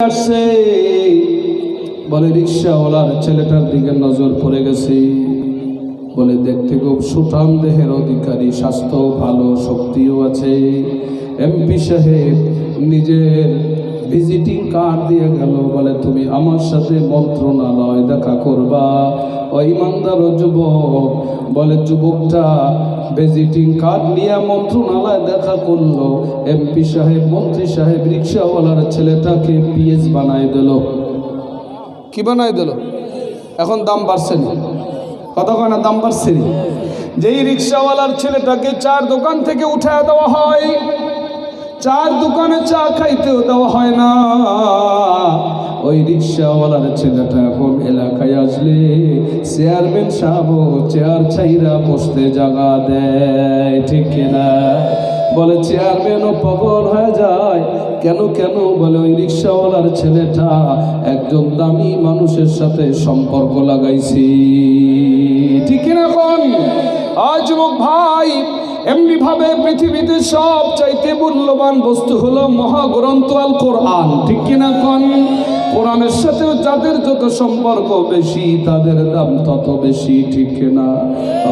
আসছে বলে রিক্সাওয়ালার ছেলেটার দিকে নজর পড়ে গেছে। বলে, দেখতে খুব সুঠাম দেহের অধিকারী স্বাস্থ্য ভালো, শক্তিও আছে। এমপি সাহেব নিজের ভিজিটিং কার্ড দিয়ে গেল, বলে, তুমি আমার সাথে মন্ত্রণালয় দেখা করবা। ওই ইমানদার ও যুবক, বলে, যুবকটা ভিজিটিং কার্ড নিয়ে মন্ত্রণালয় দেখা করল। এমপি সাহেব, মন্ত্রী সাহেব, রিক্সাওয়ালার ছেলেটাকে পিএস বানাই দিল। কি বানাই দিল? এখন দাম বাড়ছে না। কত না, দাম বাড়ছে যেই রিক্সাওয়ালার ছেলেটাকে চার দোকান থেকে উঠায় দেওয়া হয় চার দোকানে চা খাইতেও দেওয়া হয় না। ওই রিক্সাওয়ালার ছেলেটা এখন এলাকায় আসলে চেয়ারম্যান সাহেব চেয়ার ছাইরা বসতে জায়গা দেয়, ঠিক কিনা? বলে, চেয়ারম্যানও পাগল হয়ে যায়। কেন কেন? বলে, ওই রিক্সাওয়ালার ছেলেটা একজন দামি মানুষের সাথে সম্পর্ক লাগাইছি। ঠিক কিনা কোন? আজ ভাই এমনি ভাবে পৃথিবীতে সব চাইতে মূল্যবান বস্তু হলো মহাগ্রন্থ আল কোরআন। ঠিক কিনা কোন? কোরআনের সাথেও যাদের যত সম্পর্ক বেশি, তাদের দাম তত বেশি, ঠিক কিনা?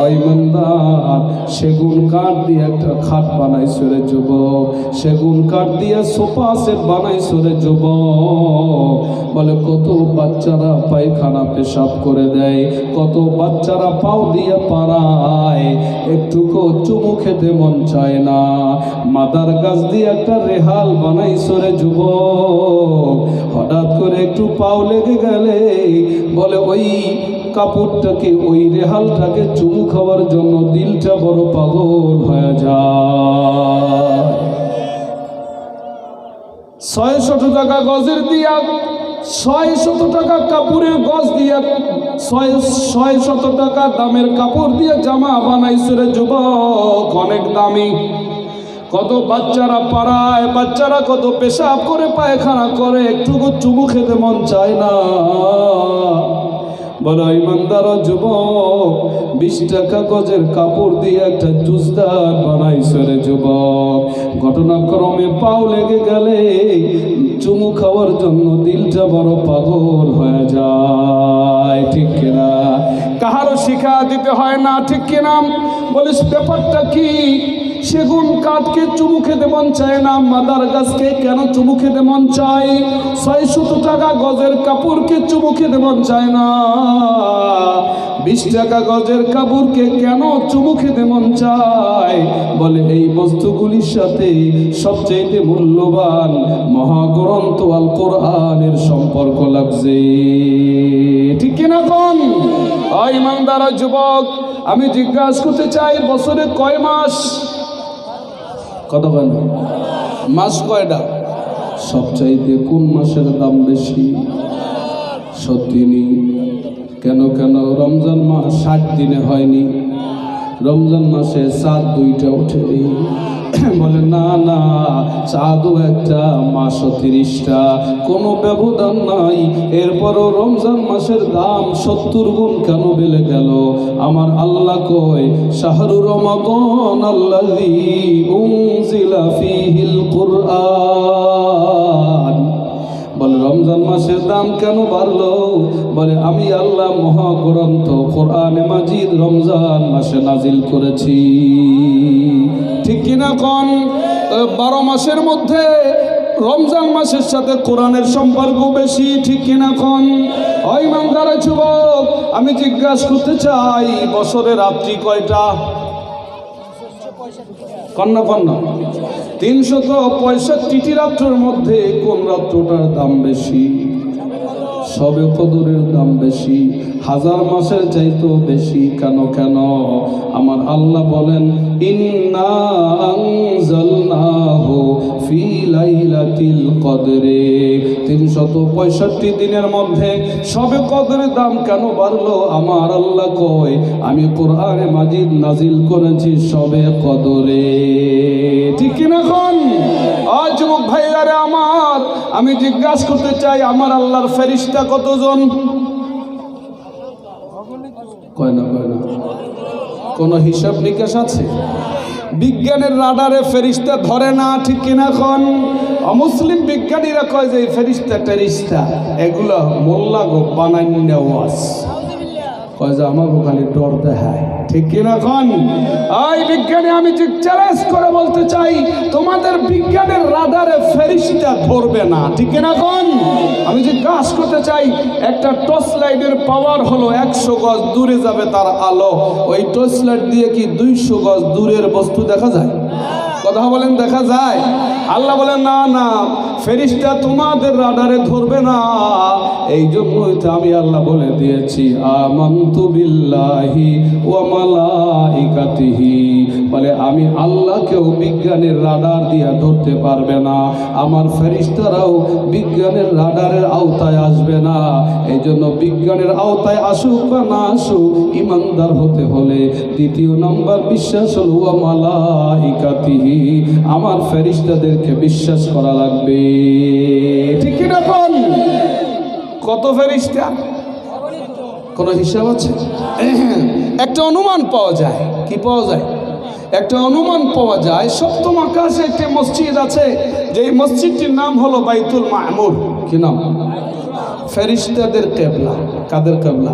ওই মন্দার সেগুন কাঠ দিয়ে একটা খাট বানাইছে রে যুবক। সেগুন কাঠ দিয়ে সোফা সেট বানাইছে রে যুবক। বলে, কত বাচ্চারা পায়খানা পেশাব করে দেয়, কত বাচ্চারা পাও দিয়ে পারায় একটুকু চুমু খেতে মন চায় না। মাদার গাছ দিয়ে একটা রেহাল বানাই সরে যুবক। হঠাৎ করে একটু পাও লেগে গেলে বলে, ওই কাপড়টাকে, ওই রেহালটাকে চুমু খাওয়ার জন্য দিলটা বড় পাগল হয়ে যায়। ছয় শত টাকা গজের দিয়া ছয় শত টাকা কাপড়ের গজ দিয়া, ছয় শত টাকা দামের কাপড় দিয়ে জামা বানাইছে রে যুবক, অনেক দামি। কত বাচ্চারা পাড়ায়, বাচ্চারা কত পেশাব করে, পায়খানা করে একটু চুমু খেতে মন চায় না। বলো ইমানদার যুবক, বিশ টাকা গজের কাপড় দিয়ে একটা জুসদার বানাইছে রে যুবক। ঘটনাক্রমে পাও লেগে গেলে চুমু খাওয়ার জন্য দিলটা বড় পাগল হয়ে যায়। ঠিক কিনা? কাহারও শিখা দিতে হয় না, ঠিক কিনা? বলিস, ব্যাপারটা কি? সেগুন কাঠকে চুমু খেতে মন চায় না, মাদার গাছকে কেন চুমু খেতে মন চায়? ছয় টাকা গজের কাপড়কে চুমু খেতে মন চায় না। বিশ টাকা গজের কাপড়কে কেন চুমু খেতে মন চায়? বলে এই বস্তুগুলির সাথে সবচেয়ে মূল্যবান মহাগ্রন্থ আল কোরআনের সম্পর্ক লাগছে। ঠিক কিনা কোন? ইমানদারা যুবক, আমি জিজ্ঞাসা করতে চাই, বছরে কয় মাস? কত কেন মাস কয়টা? সবচাইতে কোন মাসের দাম বেশি? সত্যি নেই কেন কেন? রমজান মাস ষাট দিনে হয়নি। রমজান মাসে চাঁদ দুইটা উঠে ওঠেনি। বলে না না চাঁদও একটা মাসও তিরিশটা। কোনো ব্যবধান নাই। এরপরও রমজান মাসের দাম সত্তর গুণ কেন বেড়ে গেল? আমার আল্লাহ কয়, শাহরু রমাগন আল্লাহ ফিহিল কুরআন। বলে রমজান মাসের দাম কেন বাড়লো? বলে, আমি আল্লাহ মহাগ্রন্থ কোরআনে মাজিদ রমজান মাসে নাজিল করেছি। ঠিক কিনা? কন বারো মাসের মধ্যে রমজান মাসের সাথে কোরআনের সম্পর্ক বেশি, ঠিক কিনা কন? ওই মান্দারা যুবক, আমি জিজ্ঞাসা করতে চাই বছরে রাত্রি কয়টা? কন্যা কন্যা তিনশত পঁয়ষট্টিটি রাত্রের মধ্যে কোন রাত্রটার দাম বেশি? সবে কদরের দাম বেশি, হাজার মাসের চাইতো বেশি, কেন কেন? আমার আল্লাহ বলেন, ইন্না আনজালনাহু ফি লাইলাতিল কদরে। তিনশত পঁয়ষট্টি দিনের মধ্যে সবে কদরের দাম কেন বাড়লো? আমার আল্লাহ কয়, আমি কোরআনে মাজিদ নাজিল করেছি সবে কদরে। ঠিক কিনা আজ যুবক ভাইয়ারে আমার, আমি জিজ্ঞাসা করতে চাই, আমার আল্লাহর ফেরিস্তা কতজন? কয় না কয় না। কোনো হিসাব নিকাশ আছে? বিজ্ঞানের রাডারে ফেরিস্তা ধরে না, ঠিক কিনা এখন অমুসলিম বিজ্ঞানীরা কয় যে এই ফেরিস্তা, টেরিস্তা, এগুলো মোল্লা গো বানান্য ওয়াজ যে চ্যালেঞ্জ করে বলতে চাই, তোমাদের বিজ্ঞানের ধরবে না। করতে চাই, একটা টর্চ পাওয়ার হলো একশো গজ দূরে যাবে তার আলো। ওই টর্চ লাইট দিয়ে কি দুইশো গজ দূরের বস্তু দেখা যায়? কথা বলেন, দেখা যায়। আল্লাহ বলেন, না না, ফেরিস্তা তোমাদের রাডারে ধরবে না। এই জন্যই তো আমি আল্লাহ বলে দিয়েছি, আমন্তু বিল্লাহি ওয়া আমি আল্লাহকেও বিজ্ঞানের রাডার দিয়া ধরতে পারবে না। আমার ফেরিস্তারাও বিজ্ঞানের রাডারের আওতায় আসবে না। এই জন্য বিজ্ঞানের আওতায় আসুক বা না আসুক, ইমানদার হতে হলে দ্বিতীয় নম্বর বিশ্বাস হল, ওয়া মালাইকাতিহি। আমার ফেরিস্তাদেরকে বিশ্বাস করা লাগবে। ঠিক কিনা কত ফেরিস্তা? কোনো হিসাব আছে? একটা অনুমান পাওয়া যায়। কি পাওয়া যায়? একটা অনুমান পাওয়া যায়, সপ্তম আকাশে একটি মসজিদ আছে যে মসজিদটির নাম হলো বাইতুল মাহমুর কি নাম? ফেরিস্তাদের কেবলা। কাদের কেবলা?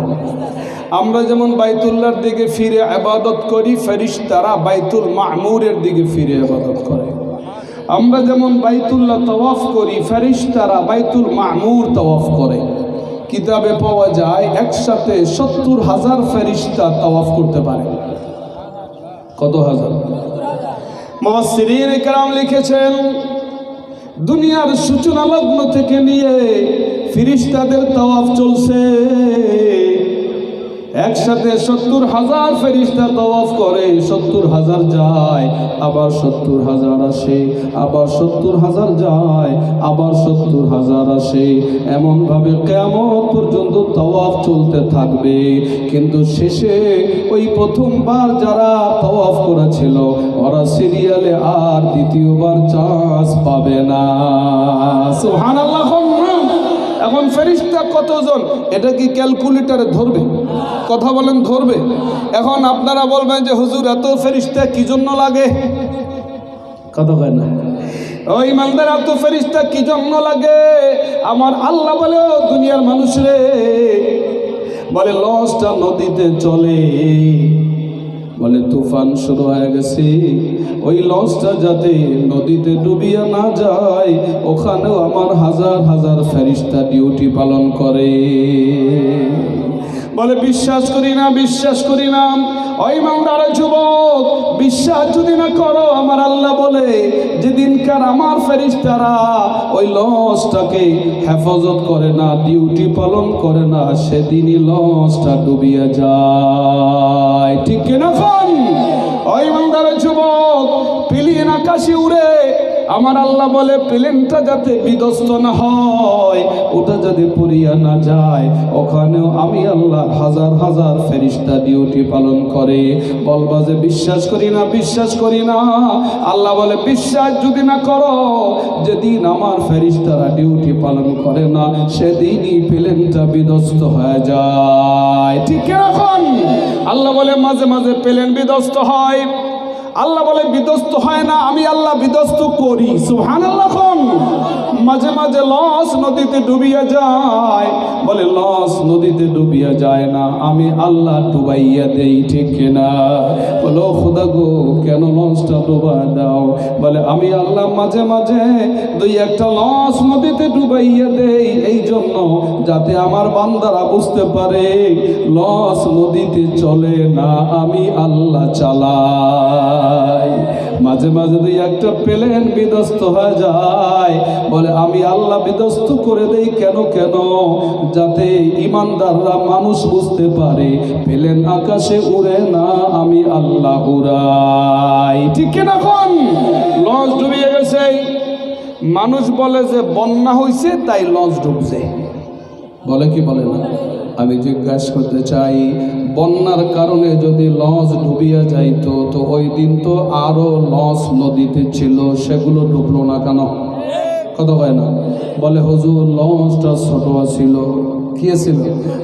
আমরা যেমন বাইতুল্লাহর দিকে ফিরে আবাদত করি, ফেরিস্তারা বাইতুল মাহমুরের দিকে ফিরে আবাদত করে। আমরা যেমন বাইতুল্লাহ তওয়াফ করি, ফেরিস্তারা বাইতুল মাহমুর তওয়াফ করে। কিতাবে পাওয়া যায়, একসাথে সত্তর হাজার ফেরিস্তা তওয়াফ করতে পারে। কত হাজার? মহাসিরিন কালাম লিখেছেন, দুনিয়ার সূচনা লগ্ন থেকে নিয়ে ফিরিস্তাদের তওয়াফ চলছে। একসাথে সত্তর হাজার ফেরিস্তা তওয়াফ করে, সত্তর হাজার যায়, আবার সত্তর হাজার আসে, আবার সত্তর হাজার যায়, আবার সত্তর হাজার আসে। এমনভাবে কেমন পর্যন্ত তওয়াফ চলতে থাকবে। কিন্তু শেষে ওই প্রথমবার যারা তওয়াফ করেছিল, ওরা সিরিয়ালে আর দ্বিতীয়বার চান্স পাবে না। সুবহানাল্লাহ। এখন ফেরিস্তা কতজন? এটা কি ক্যালকুলেটারে ধরবে? কথা বলেন, ধরবে? এখন আপনারা বলবেন যে, হুজুর, এত ফেরিস্তা কি জন্য লাগে? কথা কয় না। ওই ইমানদার, এত ফেরিস্তা কি জন্য লাগে? আমার আল্লাহ বলে দুনিয়ার মানুষ রে। বলে লসটা নদীতে চলে। বলে, তুফান শুরু হয়ে গেছে। ওই লঞ্চটা যাতে নদীতে ডুবিয়া না যায়, ওখানেও আমার হাজার হাজার ফেরিস্তা ডিউটি পালন করে। বলে, বিশ্বাস করি না, বিশ্বাস করি না। ওই মামদার যুবক, বিশ্বাস যদি না করো, আমার আল্লাহ বলে, যেদিনকার আমার ফেরিস্তারা ওই লঞ্চটাকে হেফাজত করে না, ডিউটি পালন করে না, সেদিনই লঞ্চটা ডুবিয়ে যায়। ঠিক কিনা আকাশে উড়ে, আমার আল্লাহ বলে যাতে বিধ্বস্ত না হয়, ওটা পড়িয়া না যায়, ওখানেও আমি আল্লাহ হাজার হাজার ফেরিস্তা ডিউটি পালন করে। বলবা যে, বিশ্বাস করি না, বিশ্বাস করি না। আল্লাহ বলে, বিশ্বাস যদি না করো, যেদিন আমার ফেরিস্তারা ডিউটি পালন করে না, সেদিনই প্লেনটা বিধ্বস্ত হয়ে যায়। ঠিক এখন আল্লাহ বলে, মাঝে মাঝে প্লেন বিধ্বস্ত হয়। আল্লাহ বলে, বিধ্বস্ত হয় না, আমি আল্লাহ বিধ্বস্ত করি। সুহান আল্লাহ মাঝে মাঝে লস নদীতে ডুবিয়া যায়। বলে, লস নদীতে ডুবিয়া যায় না, আমি আল্লাহ ডুবাইয়া দেই, ঠিক না বলো খুদা গো, কেন লসটা ডুবা দাও? বলে, আমি আল্লাহ মাঝে মাঝে দুই একটা লস নদীতে ডুবাইয়া দেই এই জন্য যাতে আমার বান্দারা বুঝতে পারে, লস নদীতে চলে না, আমি আল্লাহ চালাই মাঝে মাঝে দুই একটা প্লেন বিধ্বস্ত হয়ে যায়। বলে, আমি আল্লাহ বিধ্বস্ত করে দেই কেন কেন? যাতে ইমানদাররা মানুষ বুঝতে পারে, প্লেন আকাশে উড়ে না আমি আল্লাহ উড়াই। ঠিক কোন লঞ্চ ডুবিয়ে গেছে। মানুষ বলে যে, বন্যা হয়েছে তাই লঞ্চ ডুবছে। বলে কি বলে না? আমি জিজ্ঞাসা করতে চাই, বন্যার কারণে যদি লঞ্চ ডুবিয়া যাইতো, তো ওই দিন তো আরও লঞ্চ নদীতে ছিল, সেগুলো ডুবলো না কেন? কথা হয় না। বলে, হজুর লঞ্চটা ছোট ছিল। গিয়েছিল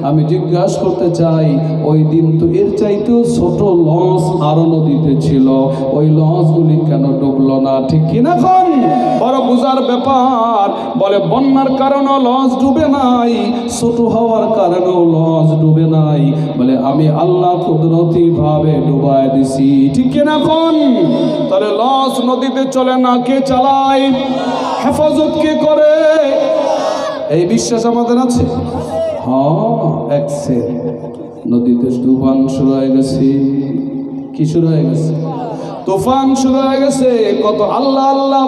আমি জিজ্ঞাসা করতে চাই, ওই দিন তো এর চাইতেও ছোট লঞ্চ আরও নদীতে ছিল। ওই লঞ্চগুলি কেন ডুবলো না, ঠিক কিনা কোন? বড় বুঝার ব্যাপার, বলে বন্যার কারণেও লঞ্চ ডুবে নাই, ছোট হওয়ার কারণেও লঞ্চ ডুবে নাই, বলে আমি আল্লাহ কুদরতি ভাবে ডুবাই দিছি, ঠিক কিনা কোন? তাহলে লঞ্চ নদীতে চলে না, কে চালায়? হেফাজত কে করে? এই বিশ্বাস আমাদের আছে? এক সে নদীতে তুফান শুরু হয়ে গেছে। কি শুরু হয়ে গেছে? তুফান শুরু হয়ে গেছে। কত আল্লাহ আল্লাহ।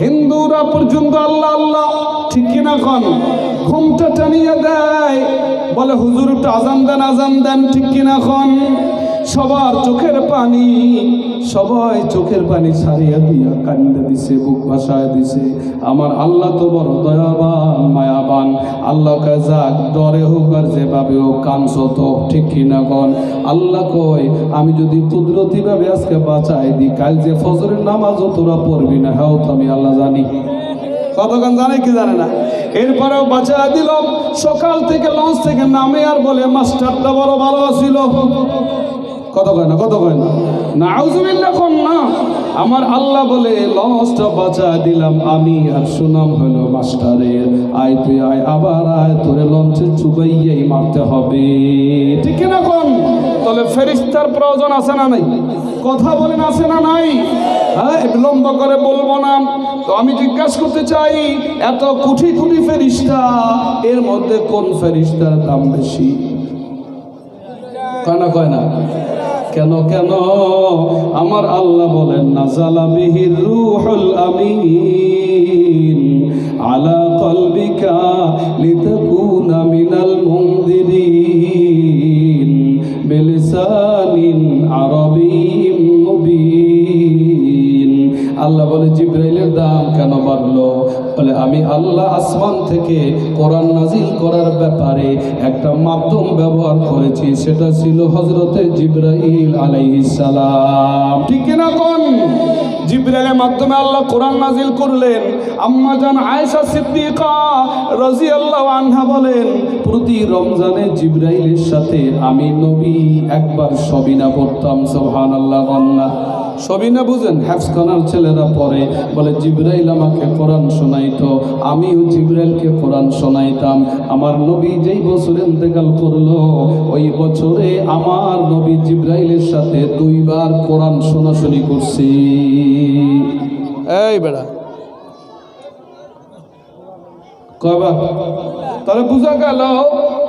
হিন্দুরা পর্যন্ত আল্লাহ আল্লাহ। ঠিক কিনা কন ঘুমটা টানিয়ে দেয়। বলে, হুজুর, একটু আজান দেন আজান দেন। ঠিক কিনা খন সবার চোখের পানি, সবাই চোখের পানি ছাড়িয়া দিয়া কান্দে দিছে, বুক ভাসায় দিছে। আমার আল্লাহ তো বড় দয়াবান, মায়াবান। আল্লাহ কে যাক, ডরে হোক আর যেভাবে হোক, কানছ তো, ঠিক কিনা কন? আল্লাহ কয়, আমি যদি কুদরতি ভাবে আজকে বাঁচাই দিই, কাল যে ফজরের নামাজও তোরা পড়বি না হ্যাঁ তো আমি আল্লাহ জানি। কতক্ষণ জানে কি জানে না? এরপরেও বাঁচা দিল। সকাল থেকে লঞ্চ থেকে নামে আর বলে, মাস্টারটা বড় ভালো ছিল। কত কয় না, কত কয় না? না আউজুবিল্লাহ কোন না। আমার আল্লাহ বলে লঞ্চটা বাঁচা দিলাম আমি, আর সুনাম হলো মাস্টারের। আয় তুই, আয় আবার আয়, তোরে লঞ্চে চুবাইয়াই মারতে হবে। ঠিক না কোন? তাহলে ফেরিস্তার প্রয়োজন আছে না নাই? কথা বলেন আছে না নাই? হ্যাঁ বিলম্ব করে বলব না। তো আমি জিজ্ঞাসা করতে চাই, এত কুঠি কুঠি ফেরিস্তা, এর মধ্যে কোন ফেরিস্তার দাম বেশি? কয় না কয় না? কেন কেন? আমার আল্লাহ বলেন, নাজালা বিহির রুহুল আমিন আলা কলবিকা লিতাকুনা মিনাল মুনদিরিন বিলিসানিন আরবিয়্যিম মুবিন। আল্লাহ বলে, জিব্রাইলের দাম কেন বাড়লো? বলে আমি আল্লাহ আসমান থেকে কোরআন নাজিল করার ব্যাপারে একটা মাধ্যম ব্যবহার করেছি, সেটা ছিল হজরতে জিব্রাইল আলাইহিস সালাম। ঠিক না কোন? জিব্রাইলের মাধ্যমে আল্লাহ কোরআন নাজিল করলেন। আম্মা জান আয়েশা সিদ্দিকা রাদিয়াল্লাহু আনহা বলেন, প্রতি রমজানে জিব্রাইলের সাথে আমি নবী একবার সবিনা পড়তাম, সুবহানাল্লাহ কন্যা সবিনা বুঝেন? হ্যাফসখানার ছেলেরা পরে বলে, জিব্রাইল আমাকে কোরআন শোনাইত। আমিও জিব্রাইলকে কোরআন শোনাইতাম। আমার নবী যেই বছর ইন্তেকাল করল, ওই বছরে আমার নবী জিব্রাইলের সাথে দুইবার কোরআন শোনাশুনি করছি। এই বেড়া তাহলে বোঝা গেল,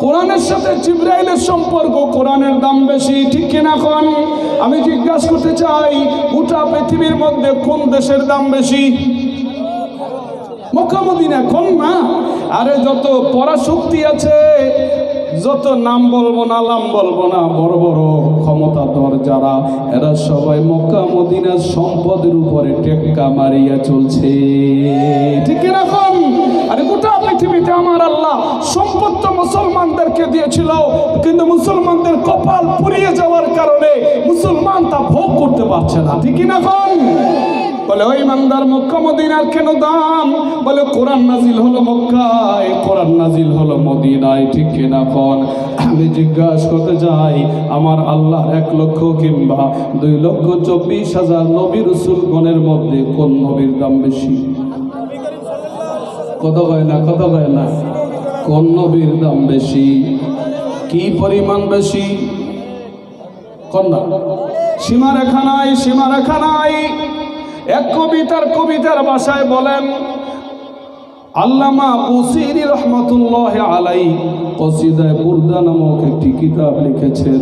কোরআনের সাথে জিব্রাইলের সম্পর্ক কোরআনের দাম বেশি, ঠিক কিনা কোন আমি জিজ্ঞাসা করতে চাই, গোটা পৃথিবীর মধ্যে কোন দেশের দাম বেশি? কোন না? আরে যত পরাশক্তি আছে, যত নাম বলব না নাম বলব না, বড় বড় ক্ষমতাধর যারা, এরা সবাই মক্কা মদিনার সম্পদের উপরে টেক্কা মারিয়া চলছে। ঠিক এরকম আরে গোটা পৃথিবীতে আমার আল্লাহ সম্পদ তো মুসলমানদেরকে দিয়েছিল, কিন্তু মুসলমানদের কপাল পুড়িয়ে যাওয়ার কারণে মুসলমান তা ভোগ করতে পারছে না। ঠিক না কোন? বলে, ওই মান্দার মক্কা, মদিনার কেন দাম? বলে, কোরআন নাজিল হলো মক্কায়, কোরআন নাজিল হলো মদিনায়। ঠিক কিনা কন? আমি জিজ্ঞাসা করতে যাই আমার আল্লাহ এক লক্ষ কিংবা দুই লক্ষ চব্বিশ হাজার নবী রসুলগণের মধ্যে কোন নবীর দাম বেশি? কত কয় না, কত কয় না? কোন নবীর দাম বেশি? কি পরিমাণ বেশি? কন্যা সীমারেখা নাই সীমারেখা নাই। এক কবিতার কবিতার ভাষায় বলেন, আল্লামা বুসিরি রহমতুল্লাহ আলাই কসিদায় বুর্দা নামক একটি কিতাব লিখেছেন।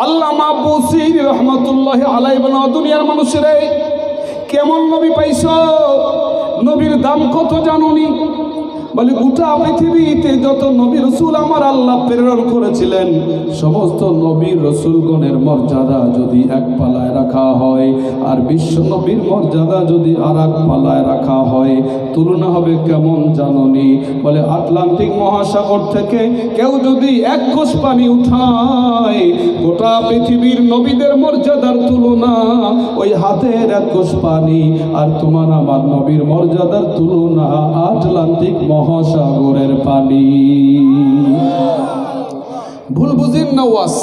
আল্লামা বসির রহমতুল্লাহ আলাই বলেন দুনিয়ার মানুষের কেমন নবী পাইছ? নবীর দাম কত জানুনি? বলে, গোটা পৃথিবীতে যত নবী রসুল আমার আল্লাহ প্রেরণ করেছিলেন, সমস্ত নবী রসুলগণের মর্যাদা যদি এক পালায় রাখা হয়, আর বিশ্ব নবীর মর্যাদা যদি আর এক পালায় রাখা হয়, তুলনা হবে কেমন জাননি বলে, আটলান্টিক মহাসাগর থেকে কেউ যদি এক কোষ পানি উঠায়, গোটা পৃথিবীর নবীদের মর্যাদার তুলনা, ওই হাতের এক কোষ পানি, আর তোমার আমার নবীর মর্যাদার তুলনা আটলান্টিক মহাসাগরের পানি ভুল বুঝিন না ওয়াস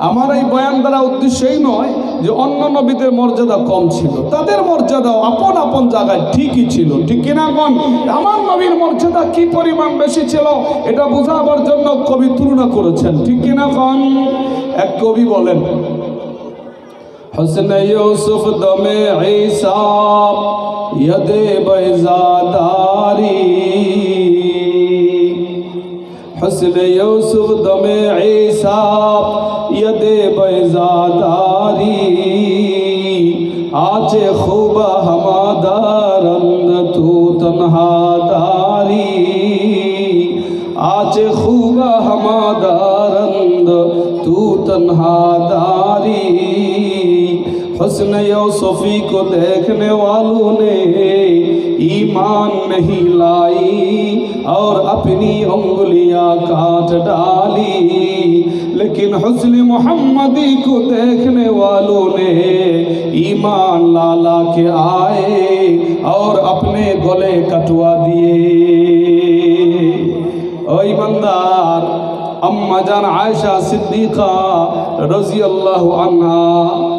আমার এই বয়ান দ্বারা উদ্দেশ্যই নয় যে অন্য নবীদের মর্যাদা কম ছিল তাদের মর্যাদাও আপন আপন জায়গায় ঠিকই ছিল ঠিক কিনা কন আমার নবীর মর্যাদা কি পরিমাণ বেশি ছিল এটা বোঝাবার জন্য কবি তুলনা করেছেন ঠিক কিনা কন এক কবি বলেন حسن یوسف دم عیسیٰ ید بیزاداری حسن یوسف دم عیسیٰ، ید بیزاداری آج خوب ہمادارند تو تنہا داری۔ آج خوب ہمادارند تو تنہا داری۔ حسن یوسفی کو دیکھنے والوں نے ایمان نہیں لائی اور اپنی انگلیاں کاٹ ڈالی۔ لیکن حسن محمدی کو دیکھنے والوں نے ایمان لالا کے آئے اور اپنے گلے کٹوا دیے۔ اوئی بندار امہ جان عائشہ صدیقہ رضی اللہ عنہ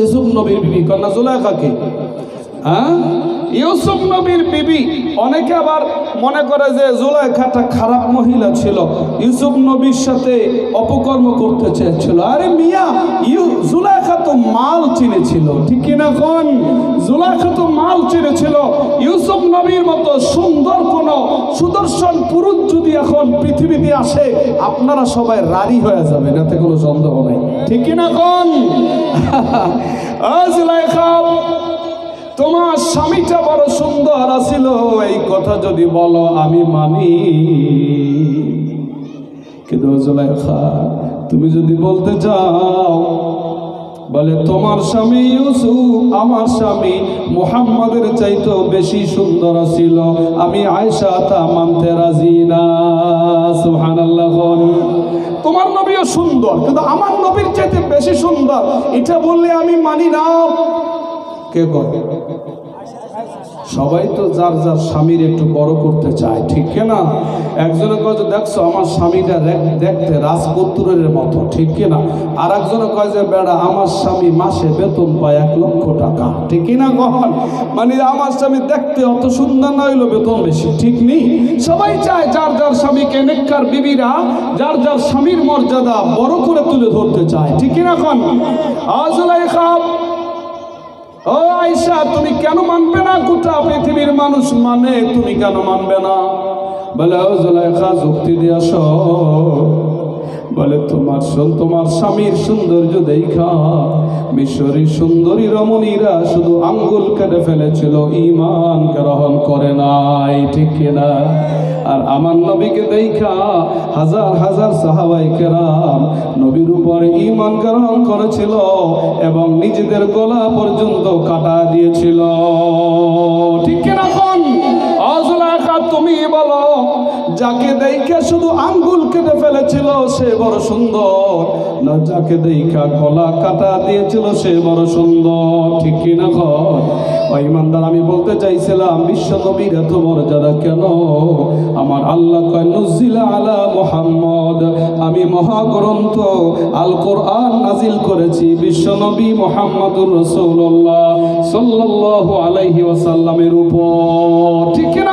ইউসুফ নবীর বিবি কন্যা জুলাইখা কে হ্যাঁ? ইউসুফ নবীর বিবি, অনেকে আবার মনে করে যে জুলাইখাটা খারাপ মহিলা ছিল। ইউসুফ নবীর সাথে অপকর্ম করতে চেয়েছিল। আরে মিয়া, ইউ জুলাইখা তো মাল চিনেছিল, ঠিক কিনা কোন? জুলাইখা তো মাল চিনেছিল। ইউসুফ নবীর মতো সুন্দর কোন সুদর্শন পুরুষ যদি এখন পৃথিবীতে আসে, আপনারা সবাই রারি হয়ে যাবেন, এতে কোনো সন্দেহ নেই। ঠিক কিনা কোন? ও জুলাইখা তোমার স্বামীটা বড় সুন্দর আছিল, এই কথা যদি বলো, আমি মানি। কিন্তু তুমি যদি বলতে চাও, বলে, তোমার স্বামী ইউসুফ, আমার স্বামী মুহাম্মাদের চাইতো বেশি সুন্দর ছিল আমি আয়সা তা মানতে রাজি না। সুবহানাল্লাহ। তোমার নবীও সুন্দর, কিন্তু আমার নবীর চাইতে বেশি সুন্দর, এটা বললে আমি মানি না। কে বলে? সবাই তো যার যার স্বামীর একটু বড় করতে চায়, ঠিক না? একজনে কয় যে, দেখছ, আমার স্বামীটা দেখতে রাজপুত্রের মতো, ঠিক না? আর একজনে কয় যে, বেড়া, আমার স্বামী মাসে বেতন পায় এক লক্ষ টাকা। ঠিক না কখন মানে আমার স্বামী দেখতে অত সুন্দর না, হইল বেতন বেশি, ঠিক নেই সবাই চায় যার যার স্বামীকে নেককার বিবিরা যার যার স্বামীর মর্যাদা বড় করে তুলে ধরতে চায়, ঠিক না কন? আজলাই খাব ও আয়সা, তুমি কেন মানবে না? গোটা পৃথিবীর মানুষ মানে তুমি কেন মানবে না? বলে, ও জুলাইখা, যুক্তি দিয়ে বলে, তোমার তোমার স্বামীর সৌন্দর্য দেখা। মিশরী সুন্দরী রমণীরা শুধু আঙ্গুল কেটে ফেলেছিল ইমান গ্রহণ করে নাই, ঠিক কিনা আর আমার নবীকে দেখা হাজার হাজার সাহাবাই কেরাম নবীর উপর ইমান গ্রহণ করেছিল এবং নিজেদের গলা পর্যন্ত কাটা দিয়েছিল। যাকে দেখে শুধু আঙ্গুল কেটে ফেলেছিল, সে বড় সুন্দর। না, যাকে দেখা গলা কাটা দিয়েছিল, সে বড় সুন্দর। ঠিক কিনা কর ইমানদার, আমি বলতে চাইছিলাম বিশ্ব নবীর এত মর্যাদা কেন? আমার আল্লাহ কয়, নুজিলা আলা মুহাম্মদ। আমি মহাগ্রন্থ আল কোরআন নাজিল করেছি, বিশ্বনবী মোহাম্মদুর রসুল্লাহ সাল্লাল্লাহু আলাইহি ওয়াসাল্লামের উপর। ঠিক কোন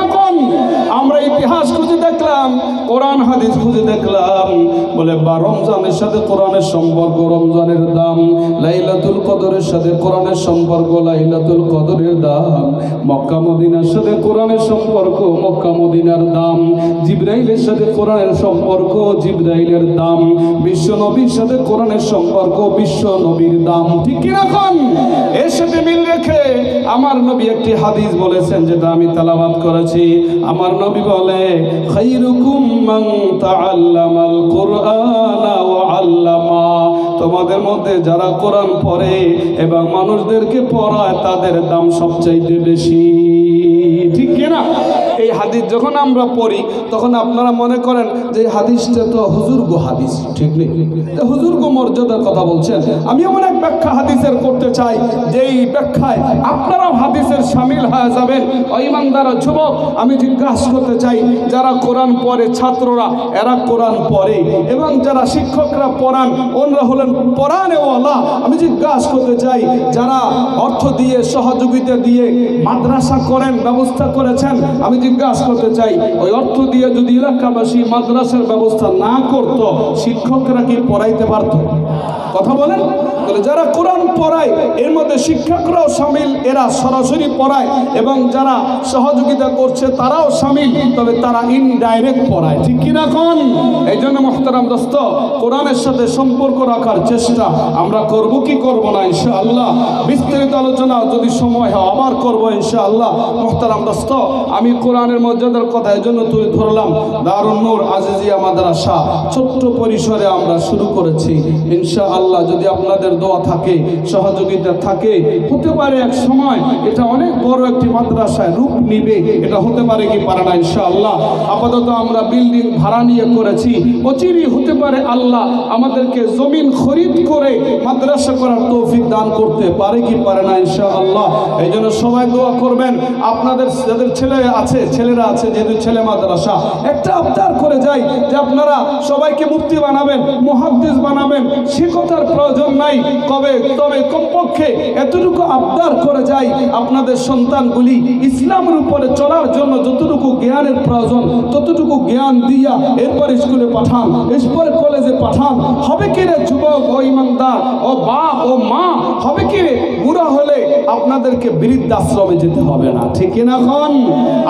আমরা ইতিহাস খুঁজে দেখলাম, কোরআন, হাদিস খুঁজে দেখলাম। বলে, বা রমজানের সাথে কোরআনের সম্পর্ক, রমজানের দাম, লাইলাতুল কদরের সাথে কোরআনের সম্পর্ক, লাইলাতুল কদরের দাম, মক্কা, মদিনার সাথে কোরআনের সম্পর্ক, মক্কা, মদিনার দাম, জিব্রাইলের সাথে কোরআনের সম্পর্ক, জিব্রাইলের দাম, বিশ্ব নবীর সাথে কোরআনের সম্পর্ক, বিশ্ব নবীর দাম। ঠিক কি রাখন এর সাথে মিল রেখে আমার নবী একটি হাদিস বলেছেন, যেটা আমি তালাবাত করেছি। আমার নবী বলে আল্লামা। তোমাদের মধ্যে যারা কোরআন পড়ে এবং মানুষদেরকে পড়ায়, তাদের দাম সবচাইতে বেশি। ঠিক কিনা এই হাদিস যখন আমরা পড়ি, তখন আপনারা মনে করেন যে হাদিসটা তো হুজুর্গ হাদিস, ঠিক নেই? তো হুজুর্গ মর্যাদার কথা বলছেন। আমি এমন এক ব্যাখ্যা হাদিসের করতে চাই, যে এই ব্যাখ্যায় আপনারাও হাদিসের সামিল হয়ে যাবেন। ইমানদার যুবক, আমি জিজ্ঞাসা করতে চাই, যারা কোরআন পড়ে ছাত্ররা, এরা কোরআন পড়ে, এবং যারা শিক্ষকরা পড়ান, ওনরা হলেন পড়ানে ওয়ালা। আমি জিজ্ঞাসা করতে চাই, যারা অর্থ দিয়ে, সহযোগিতা দিয়ে মাদ্রাসা করেন, ব্যবস্থা করেছেন, আমি জিজ্ঞাসা করতে চাই, ওই অর্থ দিয়ে যদি এলাকাবাসী মাদ্রাসার ব্যবস্থা না করত, শিক্ষকরা কি পড়াইতে পারত? কথা বলেন। তাহলে যারা কোরআন পড়ায়, এর মধ্যে শিক্ষকরাও সামিল, এরা সরাসরি পড়ায় এবং যারা সহযোগিতা করছে, তারাও সামিল, তবে তারা ইনডাইরেক্ট পড়ায়। ঠিক কিনা কোন? এই জন্য মোহতারাম দোস্ত, কোরআনের সাথে সম্পর্ক রাখার চেষ্টা আমরা করব কি করব না, ইনশাআল্লাহ। বিস্তারিত আলোচনা যদি সময় হয়, আবার করব, ইনশাআল্লাহ। মোহতারাম দোস্ত, আমি কোরআনের মর্যাদার কথা এই জন্য তুলে ধরলাম। দারুণ নূর আজিজিয়া মাদ্রাসা, ছোট্ট পরিসরে আমরা শুরু করেছি। ইনশাআল্লাহ, যদি আপনাদের দোয়া থাকে, সহযোগিতা থাকে। হতে পারে এক সময় এটা অনেক বড় একটি মাদ্রাসায় রূপ নিবে, এটা হতে পারে কি পারে না, ইনশাআল্লাহ। আপাতত আমরা বিল্ডিং ভাড়া নিয়ে করেছি, অচিরই হতে পারে আল্লাহ আমাদেরকে জমিন খরিদ করে মাদ্রাসা করার তৌফিক দান করতে পারে কি পারে না, ইনশাআল্লাহ। এই জন্য সবাই দোয়া করবেন, আপনাদের যাদের ছেলে আছে, ছেলেরা আছে, যেহেতু ছেলে মাদ্রাসা, একটা আবদার করে যাই যে আপনারা সবাইকে মুক্তি বানাবেন, মুহাদ্দিস বানাবেন, সে কথার প্রয়োজন নাই। কবে, তবে কমপক্ষে এতটুকু আবদার করে যাই আপনাদের সন্তানগুলি ইসলামের উপরে চলার জন্য যতটুকু জ্ঞানের প্রয়োজন, ততটুকু জ্ঞান দিয়া এরপর স্কুলে পাঠান, এরপর কলেজে পাঠান। হবে কি রে যুবক, ও ইমানদার, ও বাপ ও মা? হবে কি রে? বুড়া হলে আপনাদেরকে বৃদ্ধাশ্রমে যেতে হবে না, ঠিক না এখন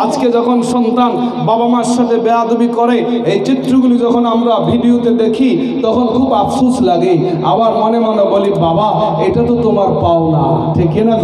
আজকে যখন সন্তান বাবা মার সাথে বেয়াদবি করে, এই চিত্রগুলি যখন আমরা ভিডিওতে দেখি, তখন খুব আফসোস লাগে। আবার মনে মনে বাবা এটা তো তোমার পাওনা। ঠিক না